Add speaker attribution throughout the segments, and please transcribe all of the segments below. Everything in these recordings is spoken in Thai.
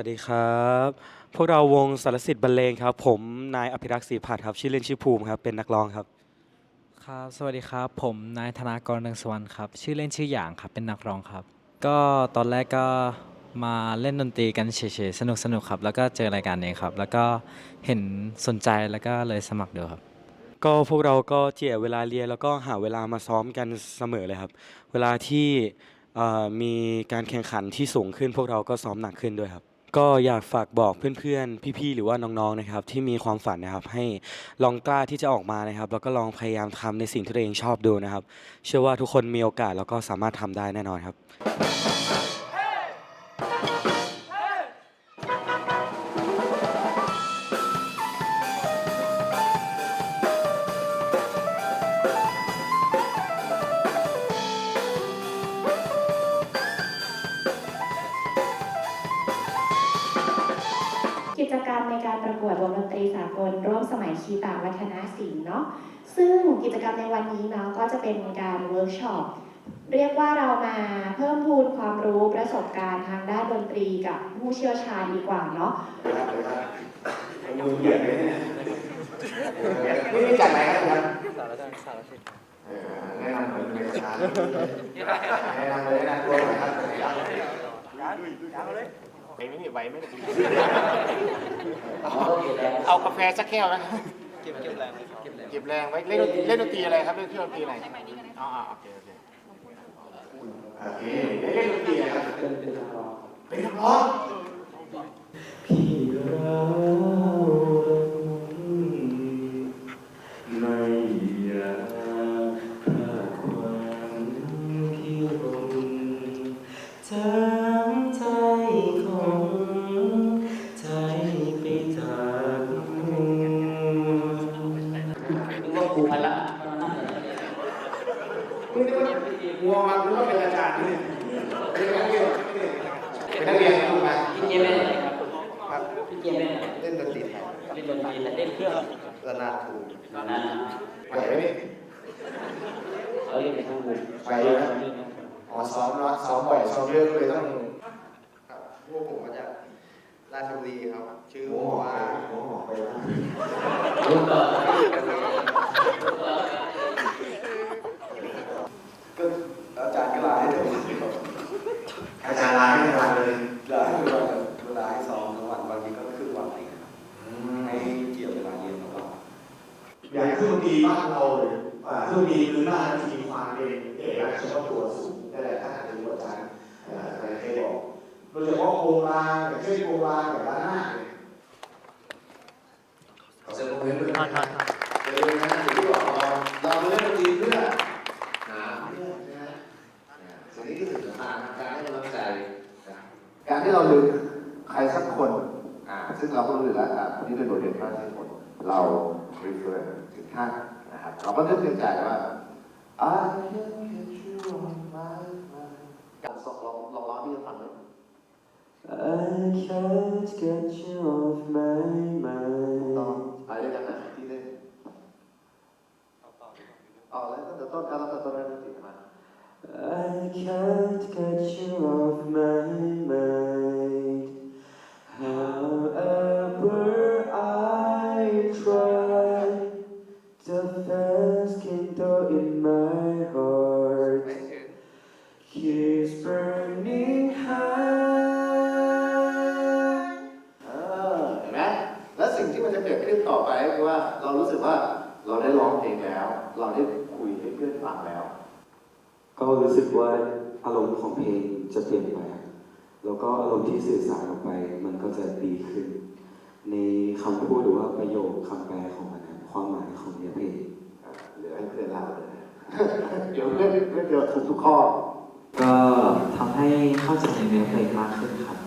Speaker 1: วัสดีครับ พวกเราวงสารสิทธิ์บรรเลงครับ ผมนายอภิรักษ์ศรีผัดครับ ชื่อเล่นชื่อภูมิครับ เป็นนักร้องครับ
Speaker 2: ครับ สวัสดีครับ ผมนายธนากรเรืองสวรรค์ครับ ชื่อเล่นชื่อหยางครับ เป็นนักร้องครับ ก็ตอนแรกก็มาเล่นดนตรีกันเฉยๆ สนุกๆครับ แล้วก็เจอรายการนี้ครับ แล้วก็เห็นสนใจแล้วก็เลยสมัครดูครับ
Speaker 1: ก็พวกเราก็เจียเวลาเรียนแล้วก็หาเวลามาซ้อมกันเสมอเลยครับ เวลาที่เอ่อมีการแข่งขันที่สูงขึ้น พวกเราก็ซ้อมหนักขึ้นด้วยครับ ก็อยากฝากบอกเพื่อนๆ พี่ๆ หรือว่าน้องๆ นะครับที่มีความฝันนะครับให้ลองกล้าที่จะออกมานะครับ แล้วก็ลองพยายามทำในสิ่งที่ตัวเองชอบดูนะครับ เชื่อว่าทุกคนมีโอกาสแล้วก็สามารถทำได้แน่นอนครับ
Speaker 3: ประกวดวงดนตรีสากลร่วมสมัยชีตาวัฒนศิลป์เนาะซึ่งกิจกรรมในวันนี้เนาะก็จะเป็นการเวิร์กช็อปเรียกว่าเรามาเพิ่มพูนความรู้ประสบการณ์ทางด้านดนตรีกับผู้เชี่ยวชาญดีกว่าเนาะ
Speaker 4: มือเบียดเลยเนี่ยนี่นี่จากไหนครับครับเออแนะนำหน่อยเป็นประธาแนะนำเลยนะตัวหน่อยครับเพ ลงนี้นี่ไหวไหมเอากาแฟสักแก้วนะเก็บเก็บแรงเก็บแรงไว้เล่นดนตรีเล่นดนตรีอะไรครับเล่นเครื่องดนตรีอะไรอ๋อโอเคโอเคโอเคเล่นดนตรีอะไรครับเป็นนักร้องเป็นนักร้อง
Speaker 5: พี่เรา
Speaker 4: นี่นึกว่างัวมานึกว่าเป็นอาจารย์นี่เป็นนักเรียนเป็นนักเรียนครับมา
Speaker 6: พี่เจมส์เล่นอะไรครับพี่เจมส์เล่น
Speaker 4: เล่นดนตรีแทน
Speaker 6: เล่นดนตรีแต่เล่นเครื่อง
Speaker 4: ระนาดถูก
Speaker 6: ตอนนั้น
Speaker 4: ไหวไหม
Speaker 6: เขาเรียกเป็นทางวง
Speaker 4: ไหวอยู่นะอ๋อซ้อมเนาะซ้อมบ่อยซ้อมเยอะก็เลยต้องครับพวกผมมาจากราชบุรีครับ ชื่อว่าหัวหอไปแล้ว
Speaker 6: รู้ต่อ
Speaker 4: ก็อาจารย์ก็ลาให้ผมอาจารย์ลาให้ลาเลยลาให้วันเวลาให้ซ้อมทั้งวันบางทีก็ครึ่งวันเองครับให้เกี่ยวเวลาเรียนของเรา
Speaker 7: อย่างเครื่องดนตรีบ้านเราเลยอ่าเครื่องดนตรีพื้นบ้านทีความเป็นเอกลักษณ์เฉพาะตัวสูงนั่นแหละถ้าอาจารย์รู้อาจารย์เอ่ออาจารย์เคยบอกโดยเฉพาะโครงรางอย่างเช่นโครงรางแบบด้านหน้าเนี่ยขอเสียงปรบมือด้วยนะครับ ก็นึกใน
Speaker 4: ใจว่า I can get you on my mind การส่งลองลองร้องที่จะฟังเลย
Speaker 5: I can't get you off my
Speaker 4: ลอง
Speaker 5: mind
Speaker 4: ไปด้วยกันนะที่เล่นอ๋อแล้วตั้งแต่ต้นการตั้งแต่ต้นเริ่มติดมา
Speaker 5: I can't get you off my mind. However
Speaker 4: ราได้ร้องเพลงแล้ว เราได้คุยให้เพื่อนฟังแล้ว
Speaker 5: ก็รู้สึกว่าอารมณ์ของเพลงจะเปลี่ยนไปครับแล้วก็อารมณ์ที่สื่อสารออกไป มันก็จะดีขึ้น ในคำพูดหรือว่าประโยคคำแปลของมันนะความหมายของเนื้อเพลง
Speaker 4: เหลือให้เพื่อนเล่าเลยนะเดี๋ยวเพื่อนเพื่อนเดี๋ยวถูกทุกข้อ
Speaker 2: ก็ทำให้เข้าใจในเนื้อเพลงมากขึ้นครับ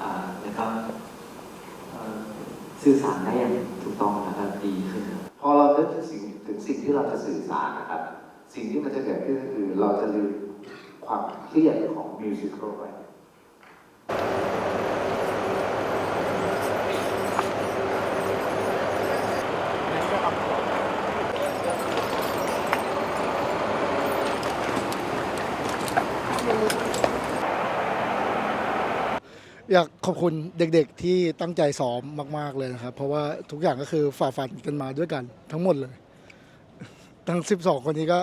Speaker 2: อ่าแล้วก็เอ่อสื่อสารได้อย่างถูกต้องแล้วก็ดีขึ้นครับ
Speaker 4: พอเราเลิกถึงสิ่งถึงสิ่งที่เราจะสื่อสารนะครับ สิ่งที่มันจะเกิดขึ้นก็คือเราจะลืมความเครียดของมิวสิควลไป
Speaker 8: อยากขอบคุณเด็กๆที่ตั้งใจซ้อมมาก ๆเลยนะครับ เพราะว่าทุกอย่างก็คือฝ่าฟันกันมาด้วยกันทั้งหมดเลย ทั้ง 12 คนนี้ก็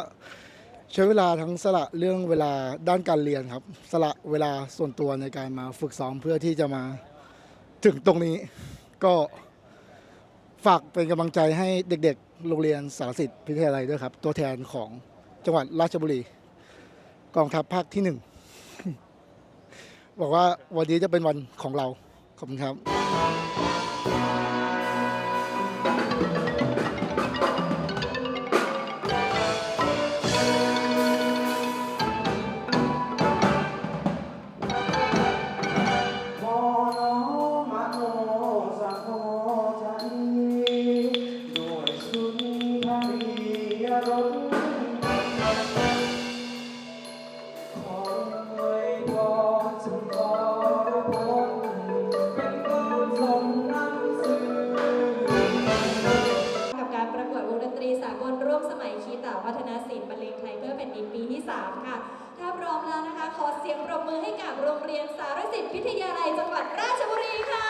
Speaker 8: ใช้เวลาทั้งสละเรื่องเวลาด้านการเรียนครับ สละเวลาส่วนตัวในการมาฝึกซ้อมเพื่อที่จะมาถึงตรงนี้ก็ฝากเป็นกำลังใจให้เด็กๆ โรงเรียนสารสิทธิ์พิทยาลัยด้วยครับ ตัวแทนของจังหวัดราชบุรี กองทัพภาคที่หนึ่ง บอกว่าวันนี้จะเป็นวันของเราขอบคุณครับ
Speaker 7: สา
Speaker 9: กลร่วมสมัยคีตาวัฒนศิลป์บรรเลงไทยเพื่อแผ่นดินปีที่ 3 ค่ะ ถ้าพร้อมแล้วนะคะ ขอเสียงปรบมือให้กับโรงเรียนสารสิทธิ์พิทยาลัยจังหวัดราชบุรีค่ะ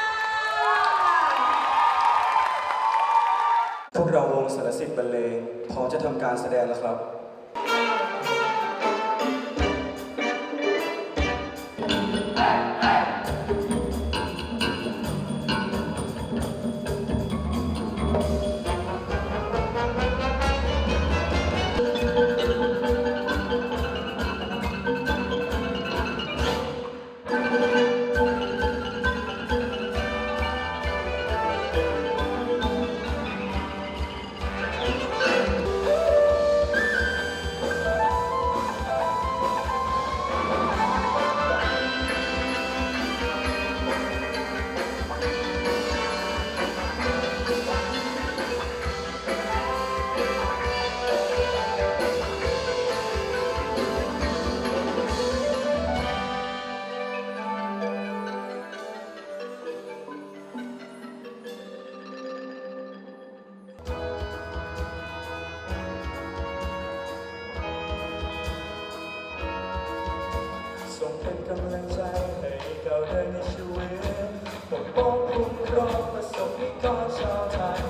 Speaker 10: พวกเราวงสารสิทธิ์บรรเลงพร้อมจะทำการแสดงแล้วครับ เป็นกำลังใจให้ก้าวเดินในชีวิตปกป้องคุ้มครองประสบนิกรชาวไทย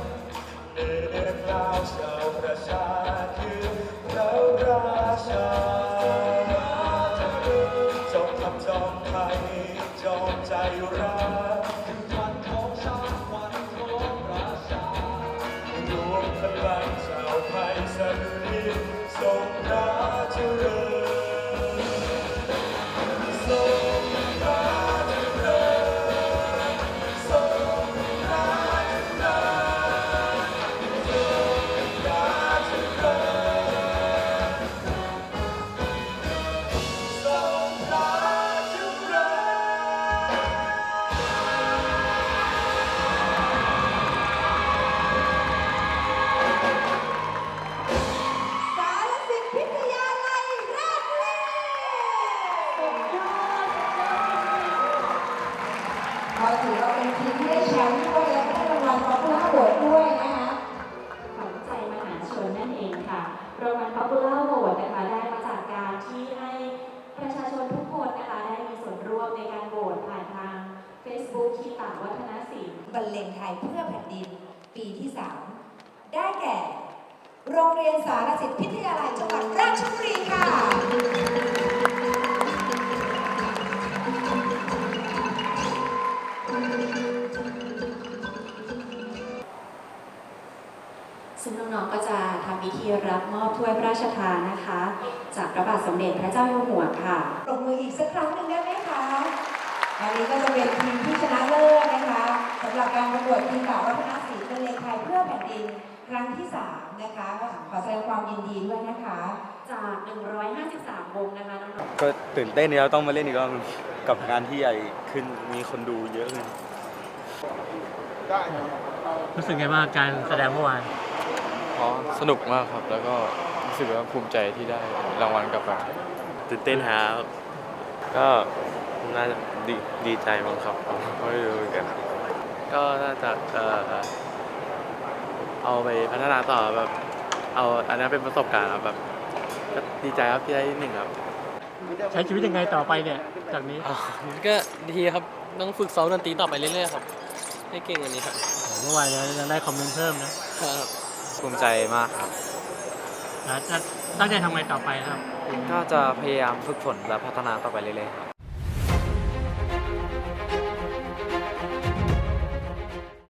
Speaker 10: เนื้อกล่าวชาวประชาคือพระราชาจงทำจอมไทยจอมใจรักคือวันของชาติวันของราชารวมพลังชาวไทยสรุดีทรงราชเจริญ
Speaker 11: ปีที่ 3 ได้แก่ โรงเรียนสารสิทธิ์พิทยาลัยจังหวัดราชบุรีค่ะ
Speaker 3: ซึ่งน้องๆก็จะทำพิธีรับมอบถ้วยพระราชทานนะคะ จากพระบาทสมเด็จพระเจ้าอยู่หัวค่ะ
Speaker 11: ปรบมืออีกสักครั้งหนึ่งได้ไหมคะอันนี้ก็จะเป็นทีมที่ชนะเลิศนะคะสำหรับการประกวดทีมต่าวัฒนศ รรเลงไทยเพื่อแผ่นดินครั้งที่ 3 นะคะก็ขอแสดงความยินดีด้วยนะคะ
Speaker 3: จาก 153 วงนะคะน้องๆ
Speaker 1: ก็ตื่นเต้นที่เราต้องมาเล่นอีกรอบนึงกับงานที่ใหญ่ขึ้นมีคนดูเยอะขึ้น
Speaker 12: รู้สึกไงบ้างการแสดงเมื่อวาน
Speaker 13: อ๋อสนุกมากครับ แล้วก็รู้สึกว่าภูมิใจที่ได้รางวัลกลับมา
Speaker 5: ตื่นเต้นครับก็น่าจะดีดีใจมั้งครับไม่รู้เหมือนกันครับก็น่าจะเอ่อ เอาไปพัฒนาต่อแบบเอาอันนั้นเป็นประสบการณ์ครับแบบก็ดีใจครับที่ได้ที่หนึ่งครับ
Speaker 12: ใช้ชีวิตยังไงต่อไปเนี่ยจากนี้
Speaker 13: ก็ดีครับ
Speaker 12: ต้องฝึกซ้อมดนตรีต่อไปเรื่อยๆครับ ให้เก่งกว่านี้ครับเมื่อวานยังได้คอมเมนต์เพิ่มนะครับ
Speaker 14: ภูมิใจมากครับ
Speaker 12: แล้วจะตั้งใจทำไงต่อไปครับ
Speaker 14: ก็จะพยายามฝึกฝนและพัฒนาต่อไปเรื่อยๆครับ